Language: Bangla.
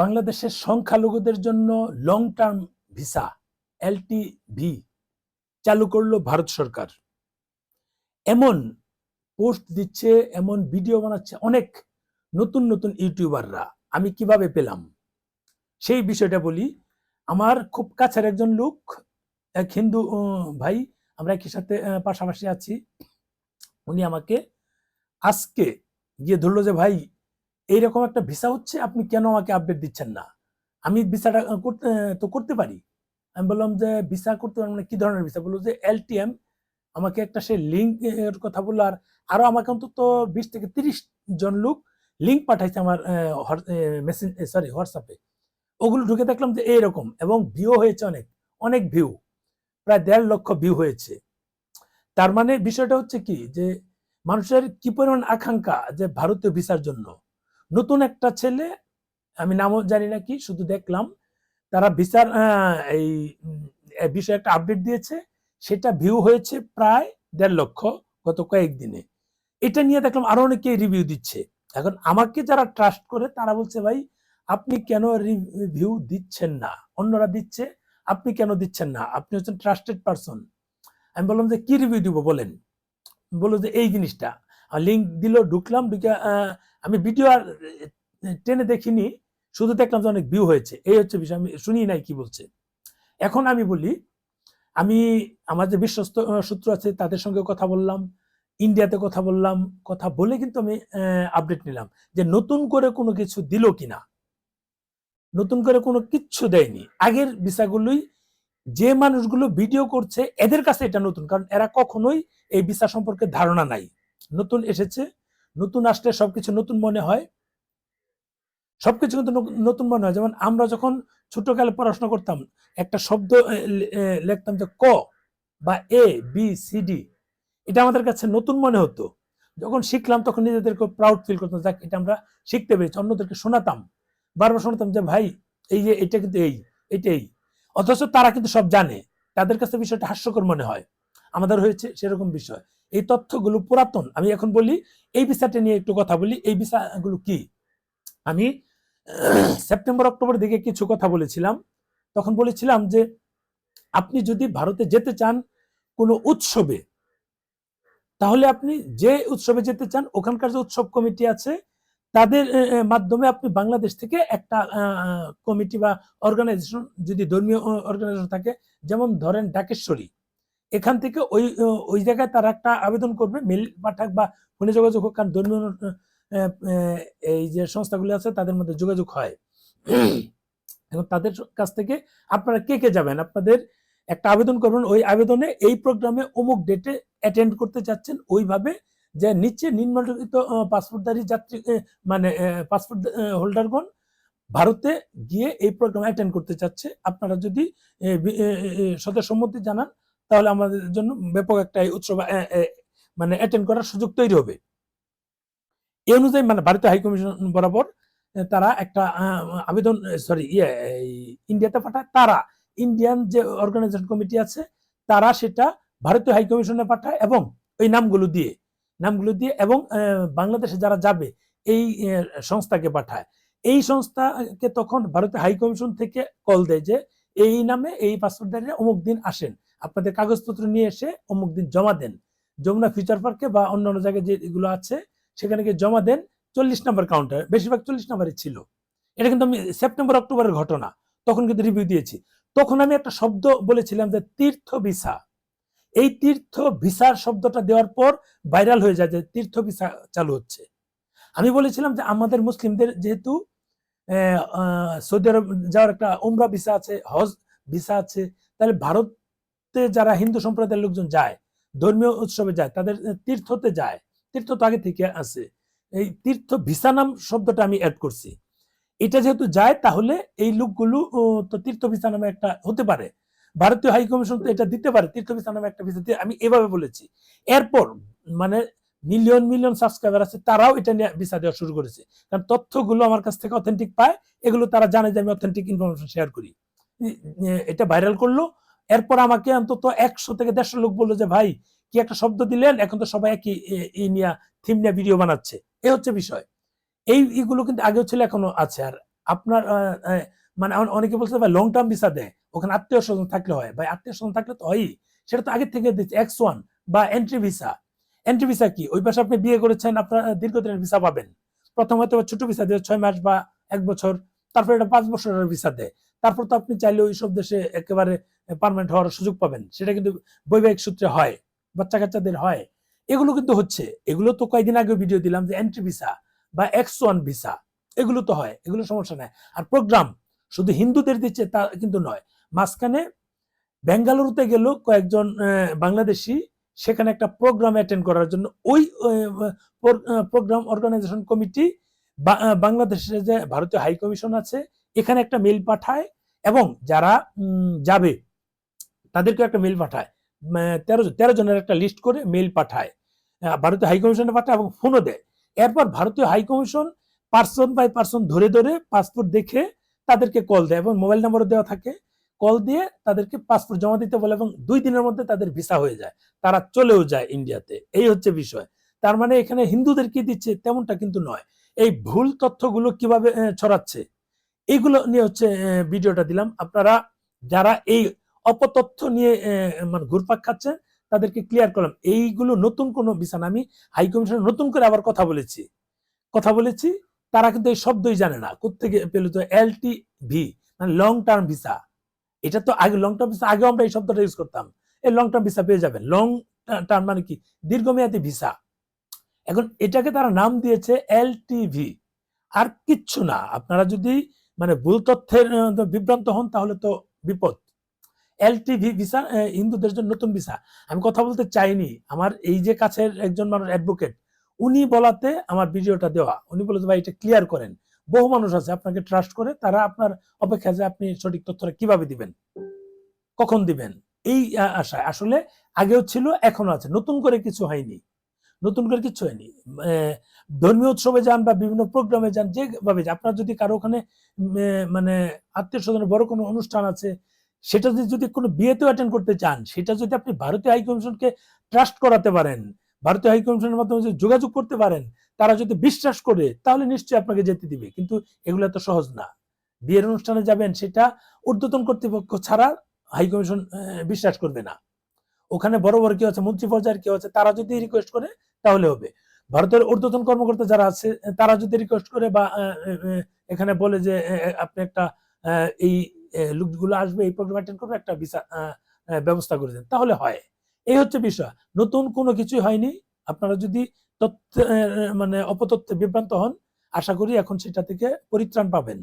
বাংলাদেশের সংখ্যালঘুদের জন্য লং টার্ম ভিসা এলটিভি চালু করল ভারত সরকার। এমন পোস্ট দিচ্ছে, এমন ভিডিও বানাচ্ছে অনেক নতুন নতুন ইউটিউবাররা আমি কীভাবে পেলাম? সেই বিষয়টা বলি, আমার খুব কাছের একজন লোক, এক হিন্দু ভাই, আমরা একই সাথে পাশাপাশি আছি। উনি আমাকে আজকে গিয়ে ধরলো যে, ভাই এইরকম একটা ভিসা হচ্ছে, আপনি কেন আমাকে আপডেট দিচ্ছেন না? আমি ভিসাটা করতে তো করতে পারি। আমি বললাম যে ভিসা করতে পারব মানে কি ধরনের ভিসা বলল যে এলটিএম আমাকে একটা সে লিঙ্ক এর কথা বলল, আর আরও আমাকে অন্তত বিশ থেকে তিরিশ জন লোক লিঙ্ক পাঠাইছে আমার মেসেজ সরি হোয়াটসঅ্যাপে ওগুলো ঢুকে দেখলাম যে, এইরকম, এবং ভিউ হয়েছে অনেক অনেক ভিউ প্রায় দেড় লক্ষ ভিউ হয়েছে। তার মানে বিষয়টা হচ্ছে কি? যে, মানুষের কি পরিমাণ আকাঙ্ক্ষা যে, ভারতীয় ভিসার জন্য? নতুন একটা ছেলে আমি নামও জানি না কি শুধু দেখলাম। তারা আহ, এই বিষয়ে একটা আপডেট দিয়েছে। সেটা ভিউ হয়েছে প্রায় দেড় লক্ষ গত কয়েকদিনে এটা নিয়ে দেখলাম আরও অনেকে রিভিউ দিচ্ছে। এখন আমাকে যারা ট্রাস্ট করে তারা বলছে ভাই আপনি কেন রিভিউ দিচ্ছেন না? অন্যরা দিচ্ছে আপনি কেন দিচ্ছেন না? আপনি হচ্ছেন ট্রাস্টেড পারসন আমি বললাম যে কি রিভিউ দিব বলেন? বলল যে এই জিনিসটা। লিঙ্ক দিল ঢুকলাম ঢুকে আমি ভিডিও আর টেনে দেখিনি, শুধু দেখলাম যে অনেক ভিউ হয়েছে। এই হচ্ছে বিষয়, আমি শুনি নাই কি বলছে। এখন আমি বলি, আমি, আমার যে বিশ্বস্ত সূত্র আছে, তাদের সঙ্গে কথা বললাম, ইন্ডিয়াতে কথা বললাম, কথা বলে কিন্তু আমি আপডেট নিলাম যে নতুন করে কোনো কিছু দিল কিনা। নতুন করে কোনো কিচ্ছু দেয়নি। আগের ভিসাগুলোই যে মানুষগুলো ভিডিও করছে, এদের কাছে এটা নতুন, কারণ এরা কখনোই এই ভিসা সম্পর্কে ধারণা নাই। নতুন এসেছে নতুন আসলে সবকিছু নতুন মনে হয়। সবকিছু কিন্তু নতুন মনে হয়। যেমন আমরা যখন ছোটকালে পড়াশোনা করতাম, একটা শব্দ লিখতাম যে ক বা এ, বি, সি, ডি, এটা আমাদের কাছে নতুন মনে হতো। যখন শিখলাম তখন নিজেদেরকে প্রাউড ফিল করতাম, যাক, এটা আমরা শিখতে পেরেছি, অন্যদেরকে শোনাতাম। বারবার শোনাতাম যে, ভাই, এই যে, এটা কিন্তু এই, এটা এই। অথচ তারা কিন্তু সব জানে। তাদের কাছে বিষয়টা হাস্যকর মনে হয়। আমাদের হয়েছে সেরকম বিষয়। এই তথ্যগুলো পুরাতন। আমি এখন বলি, এই ভিসাটা নিয়ে একটু কথা বলি। এই ভিসাগুলো কি? আমি সেপ্টেম্বর অক্টোবর দিকে কিছু কথা বলেছিলাম। তখন বলেছিলাম যে, আপনি যদি ভারতে যেতে চান কোনো উৎসবে, তাহলে আপনি যে উৎসবে যেতে চান, ওখানকার যে উৎসব কমিটি আছে, তাদের মাধ্যমে আপনি বাংলাদেশ থেকে একটা কমিটি বা অর্গানাইজেশন যদি ধর্মীয় অর্গানাইজেশন থাকে, যেমন ধরেন ডাকেশ্বরী এখান থেকে ওই ওই জায়গায় তারা একটা আবেদন করবে মেল পাঠাক বা ফোনে যোগাযোগ হোক, কারণ ধর্মীয় এই যে সংস্থাগুলি আছে তাদের মধ্যে যোগাযোগ হয়। এবং তাদের কাছ থেকে আপনারা কে কে যাবেন? আপনাদের একটা আবেদন করবেন, ওই আবেদনে এই প্রোগ্রামে অমুক ডেটে অ্যাটেন্ড করতে চাচ্ছেন ওইভাবে যে নিচে নিম্নলিখিত পাসপোর্টধারী যাত্রী মানে পাসপোর্ট হোল্ডারগণ ভারতে গিয়ে এই প্রোগ্রাম অ্যাটেন্ড করতে চাচ্ছে। আপনারা যদি সম্মতি জানান তাহলে আমাদের জন্য ব্যাপক একটা উৎসব মানে অ্যাটেন্ড করার সুযোগ তৈরি হবে। এই অনুযায়ী মানে ভারতীয় হাইকমিশন বরাবর তারা একটা আবেদন সরি ইন্ডিয়াতে পাঠায়। তারা ইন্ডিয়ান যে অর্গানাইজেশন কমিটি আছে, তারা সেটা ভারতীয় হাইকমিশনে পাঠায় এবং ওই নামগুলো দিয়ে নামগুলো দিয়ে এবং বাংলাদেশে যারা যাবে, এই সংস্থাকে পাঠায়। এই সংস্থাকে তখন ভারতীয় হাইকমিশন থেকে কল দেয় যে, এই নামে এই পাসপোর্টধারীরা অমুক দিন আসেন। আপনাদের কাগজপত্র নিয়ে এসে অমুক দিন জমা দেন। যমুনা ফিউচার পার্কে বা অন্যান্য জায়গায় যেগুলো আছে, সেখানে গিয়ে জমা দেন চল্লিশ নম্বর কাউন্টার বেশিরভাগ চল্লিশ নম্বরে ছিল। এটা কিন্তু আমি সেপ্টেম্বর অক্টোবরের ঘটনা, তখন কিন্তু রিভিউ দিয়েছি। তখন আমি একটা শব্দ বলেছিলাম যে তীর্থ ভিসা। এই তীর্থ ভিসার শব্দটা দেওয়ার পর ভাইরাল হয়ে যায় যে তীর্থ ভিসা চালু হচ্ছে। আমি বলেছিলাম যে আমাদের মুসলিমদের যেহেতু সৌদি আরব যাওয়ার একটা উমরা ভিসা আছে, হজ ভিসা আছে, তাহলে ভারতে যারা হিন্দু সম্প্রদায়ের লোকজন যায়, ধর্মীয় উৎসবে যায়, তাদের তীর্থতে যায়। তীর্থ তো আগে থেকে আছে। এই তীর্থ ভিসা নাম শব্দটা আমি অ্যাড করছি। এটা যেহেতু যায়, তাহলে এই লোকগুলো তো তীর্থ ভিসা নামে একটা হতে পারে। ভারতীয় হাই কমিশন তো এটা দিতে পারে, তীর্থ ভিসা নামে একটা ভিসা দিয়ে আমি এভাবে বলেছি। এরপর মানে মিলিয়ন মিলিয়ন সাবস্ক্রাইবার আছে, তারাও এটা নিয়ে ভিসা দেওয়া শুরু করেছে। কারণ তথ্যগুলো আমার কাছ থেকে অথেন্টিক পায়, এগুলো তারা জানে যে আমি অথেন্টিক ইনফরমেশন শেয়ার করি। এটা ভাইরাল করল এরপর আমাকে অন্তত একশো থেকে দেড়শো লোক বলল যে, ভাই, কি একটা শব্দ দিলেন? এখন তো সবাই একই এই নিয়ে থিম নিয়ে ভিডিও বানাচ্ছে। এ হচ্ছে বিষয়। এই এগুলো কিন্তু আগেও ছিল এখনও আছে। আর আপনার মানে অনেকে বলছে, ভাই লং টার্ম ভিসা দেয়। ওখানে আত্মীয় স্বজন থাকলে হয়। ভাই, আত্মীয় স্বজন থাকলে তো হয়ই। সেটা তো আগে থেকে দিচ্ছে এক্স ওয়ান বা এন্ট্রি ভিসা এন্ট্রি ভিসা কি? ওই পাশে আপনি বিয়ে করেছেন, আপনার দীর্ঘদিনের ভিসা পাবেন। প্রথম হয়তো ছোট ভিসা দেয় ছয় মাস বা এক বছর। তারপর এটা পাঁচ বছরের ভিসা দেয়। তারপর তো আপনি চাইলে ওই সব দেশে একেবারে পারমানেন্ট হওয়ার সুযোগ পাবেন। সেটা কিন্তু বৈবাহিক সূত্রে হয় বাচ্চা কাচ্চাদের হয়। এগুলো কিন্তু হচ্ছে, এগুলো তো কয়েকদিন আগে ভিডিও দিলাম যে এন্ট্রি ভিসা বা এক্স ওয়ান ভিসা এগুলো তো হয়, এগুলো সমস্যা নাই। আর প্রোগ্রাম শুধু হিন্দুদের দিচ্ছে তা কিন্তু নয়। মাঝখানে বেঙ্গালুরুতে গেল কয়েকজন বাংলাদেশি, সেখানে একটা প্রোগ্রাম অ্যাটেন্ড করার জন্য ওই প্রোগ্রাম অর্গানাইজেশন কমিটি বাংলাদেশের যে ভারতীয় হাই কমিশন আছে, এখানে একটা মেল পাঠায় এবং যারা যাবে তাদেরকে একটা মেল পাঠায়। তেরো তেরো জনের একটা লিস্ট করে মেল পাঠায়। ভারতীয় হাই কমিশনে পাঠায় এবং ফোনও দেয়। এরপর ভারতীয় high commission person by person ধরে ধরে পাসপোর্ট দেখে তাদেরকে কল দেয় এবং মোবাইল নাম্বারও দেওয়া থাকে। কল দিয়ে তাদেরকে পাসপোর্ট জমা দিতে বলে এবং দুই দিনের মধ্যে তাদের ভিসা হয়ে যায়। তারা চলেও যায় ইন্ডিয়াতে এই হচ্ছে বিষয়। তার মানে এখানে হিন্দুদের কি দিচ্ছে? তেমনটা কিন্তু নয়। এই ভুল তথ্যগুলো কীভাবে ছড়াচ্ছে? এইগুলো নিয়ে হচ্ছে ভিডিওটা দিলাম। আপনারা যারা এই অপতথ্য নিয়ে মানে ঘুরপাক খাচ্ছেন তাদেরকে ক্লিয়ার করলাম। এইগুলো নতুন কোনো না আমি হাই কমিশনে নতুন করে আবার কথা বলেছি। কথা বলেছি, তারা কিন্তু এই শব্দই জানে না। কোথেকে পেল তো এলটি ভি মানে লং টার্ম ভিসা এটা তো আগে লং টার্ম ভিসা আগে আমরা এই শব্দটা ইউজ করতাম। এই লং টার্ম ভিসা পেয়ে যাবেন। লং টার্ম মানে কি? দীর্ঘমেয়াদী ভিসা এখন এটাকে তারা নাম দিয়েছে এলটিভি আর কিচ্ছু না। আপনারা যদি মানে ভুল তথ্যের বিভ্রান্ত হন, তাহলে তো বিপদ। এলটিভি ভিসা হিন্দুদের জন্য নতুন ভিসা। আমি কথা বলতে চাইনি। আমার এই যে কাছের একজন মানুষ অ্যাডভোকেট উনি বলাতে আমার ভিডিওটা দেওয়া। উনি বলে ভাই, এটা ক্লিয়ার করেন। বহু মানুষ আছে, আপনাকে ট্রাস্ট করে, তারা আপনার অপেক্ষা যে আপনি সঠিক তথ্যটা কীভাবে দিবেন? কখন দিবেন? এই আশায়। আসলে আগেও ছিল এখনও আছে। নতুন করে কিছু হয়নি। নতুন করে কিছু হয়নি। ধর্মীয় উৎসবে যান বা বিভিন্ন প্রোগ্রামে যান, যেভাবে আপনার যদি কারও ওখানে মানে আত্মীয় স্বজনের বড় কোনো অনুষ্ঠান আছে, সেটা যদি যদি কোনো বিয়েতেও অ্যাটেন্ড করতে চান, সেটা যদি আপনি ভারতীয় হাই কমিশনকে ট্রাস্ট করাতে পারেন, ভারতীয় হাই কমিশনের মাধ্যমে যদি যোগাযোগ করতে পারেন, তারা যদি বিশ্বাস করে, তাহলে নিশ্চয়ই আপনাকে যেতে দিবে। কিন্তু এগুলো তো সহজ না। বিয়ের অনুষ্ঠানে যাবেন, সেটা ঊর্ধ্বতন কর্তৃপক্ষ ছাড়া হাইকমিশন বিশ্বাস করবে না। ওখানে বড় বড় কেউ আছে, মন্ত্রী পর্যায়ের কেউ আছে, তারা যদি রিকোয়েস্ট করে, তাহলে হবে। ভারতের ঊর্ধ্বতন কর্মকর্তা যারা আছে, তারা যদি রিকোয়েস্ট করে বা এখানে বলে যে আপনি একটা এই লোকগুলো আসবে, এই প্রোগ্রাম অ্যাটেন্ড করবে, একটা ভিসা ব্যবস্থা করে দেন, তাহলে হয়। এই হচ্ছে বিষয়। নতুন কোনো কিছুই হয়নি। আপনারা যদি তথ্য মানে অপতথ্যে বিভ্রান্ত হন, আশা করি এখন সেটা থেকে পরিত্রাণ পাবেন।